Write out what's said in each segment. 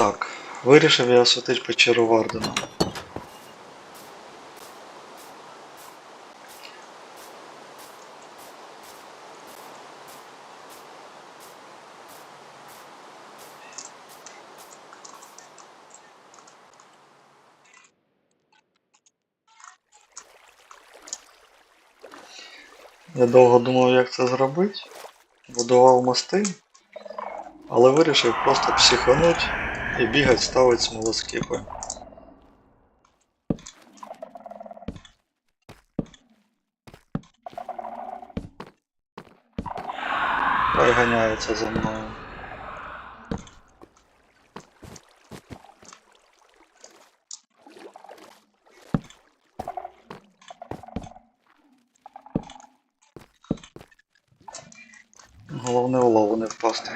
Так, вирішив я освятити печеру Вардена. Я довго думав, як це зробити. Будував мости, але вирішив просто психануть і бігать ставить смолоскипи. Хай ганяється за мною. Головне в не впасти.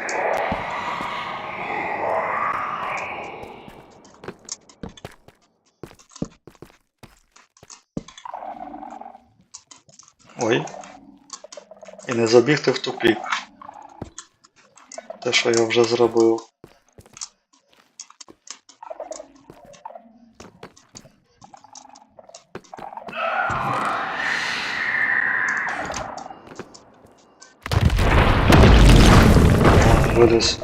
Ой. І не забігти в тупік. Те, що я вже зробив. Виліз.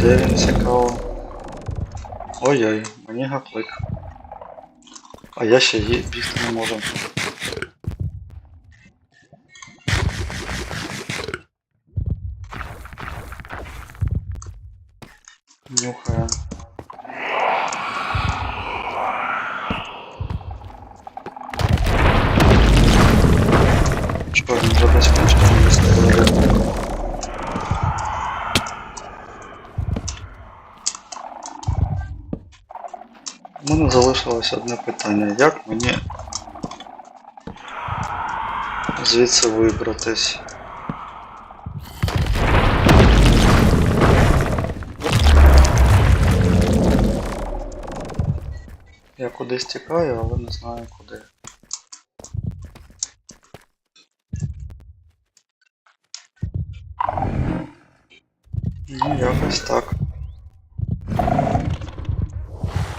Де він цікаво? Ой-ой, мені гаплик. А я ще є, бігти не можу. Він вже десь кончено не стоїть? У мене залишилось одне питання. Як мені звідси вибратись? Я кудись тікаю, але не знаю куди. Ну, якось так.